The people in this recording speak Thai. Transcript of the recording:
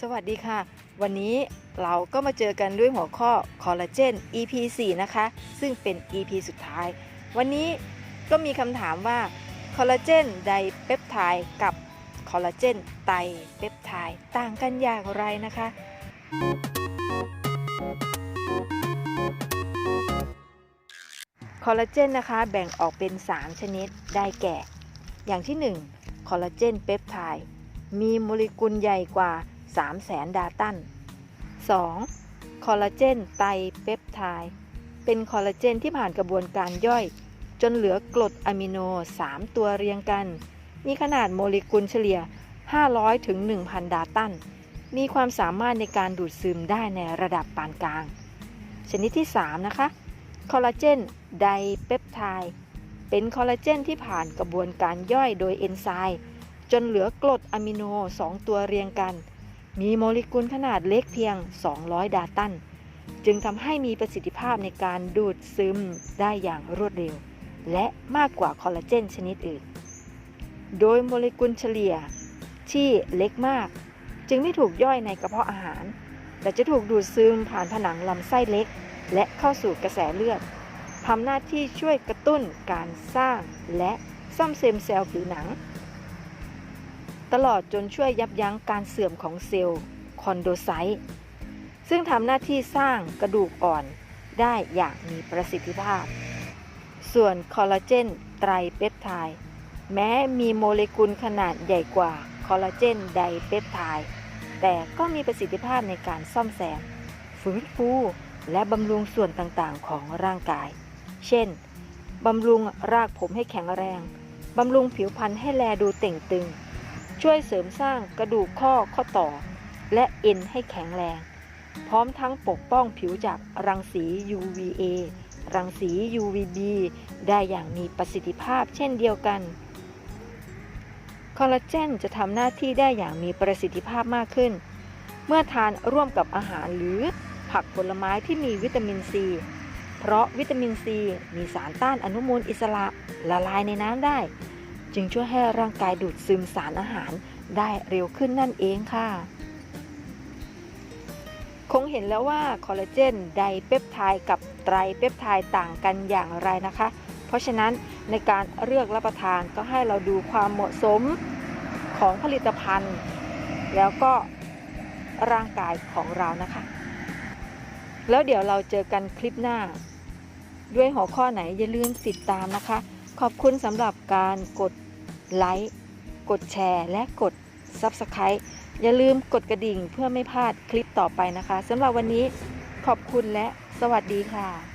สวัสดีค่ะ วันนี้เราก็มาเจอกันด้วยหัวข้อคอลลาเจน EP 4 นะคะ ซึ่งเป็น EP สุดท้าย วันนี้ก็มีคำถามว่าคอลลาเจนไดเปปไทด์กับคอลลาเจนไตเปปไทด์ต่างกันอย่างไรนะคะ คอลลาเจนนะคะแบ่งออกเป็น 3 ชนิดได้แก่ อย่างที่ 1 คอลลาเจนเปปไทด์มีโมเลกุลใหญ่กว่า 300,000ดาตัน 2. คอลลาเจนไตเปปไทด์เป็นคอลลาเจนที่ผ่านกระบวนการย่อย จนเหลือกรดอะมิโน 3 ตัวเรียงกัน มีขนาดโมเลกุลเฉลี่ย 500 ถึง 1,000 ดาตัน มีความสามารถในการดูดซึมได้ในระดับปานกลาง ชนิดที่ 3 นะคะ คอลลาเจนไดเปปไทด์เป็นคอลลาเจนที่ผ่านกระบวนการย่อยโดยเอนไซม์จนเหลือกรดอะมิโน 2 ตัวเรียงกัน มีโมเลกุลขนาดเล็กเพียง 200 ดาตัน จึงทำให้มีประสิทธิภาพในการดูดซึมได้อย่างรวดเร็ว และมากกว่าคอลลาเจนชนิดอื่น โดยโมเลกุลเฉลี่ยที่เล็กมาก จึงไม่ถูกย่อยในกระเพาะอาหาร แต่จะถูกดูดซึมผ่านผนังลำไส้เล็ก และเข้าสู่กระแสเลือดทำหน้าที่ช่วยกระตุ้นการสร้างและซ่อมเซมเซลล์ผิวหนัง ตลอดจนช่วยยับยั้งการเสื่อมของเซลล์คอนโดไซต์ซึ่งทำหน้าที่สร้างกระดูกอ่อนได้อย่างมีประสิทธิภาพ ส่วนคอลลาเจนไตรเปปไทด์แม้มีโมเลกุลขนาดใหญ่กว่าคอลลาเจนไดเปปไทด์แต่ก็มีประสิทธิภาพในการซ่อมแซมฟื้นฟูและบำรุงส่วนต่างๆ ของร่างกาย เช่น บำรุงรากผมให้แข็งแรง บำรุงผิวพรรณให้แลดูเต่งตึง ช่วยเสริมสร้างกระดูกข้อข้อต่อ และเอ็นให้แข็งแรง พร้อมทั้งปกป้องผิวจากรังสี UVA รังสี UVB ได้อย่างมีประสิทธิภาพเช่นเดียวกัน คอลลาเจนจะทำหน้าที่ได้อย่างมีประสิทธิภาพมากขึ้น เมื่อทานร่วมกับอาหารหรือผักผลไม้ที่มีวิตามินซี เพราะวิตามินซีมีสารต้านอนุมูลอิสระละลายในน้ำได้ จึงช่วยให้ร่างกายดูดซึมสารอาหารได้เร็วขึ้นนั่นเองค่ะ คงเห็นแล้วว่าคอลลาเจนไดเปปไทด์กับไตรเปปไทด์ต่างกันอย่างไรนะคะ เพราะฉะนั้นในการเลือกรับประทานก็ให้เราดูความเหมาะสมของผลิตภัณฑ์ แล้วก็ร่างกายของเรานะคะ แล้วเดี๋ยวเราเจอกันคลิปหน้า ด้วยหัวข้อไหนอย่าลืมติดตามนะคะ ขอบคุณสำหรับการกดไลค์ กดแชร์ และกด Subscribe อย่าลืมกดกระดิ่งเพื่อไม่พลาดคลิปต่อไปนะคะสำหรับวันนี้ขอบคุณและสวัสดีค่ะ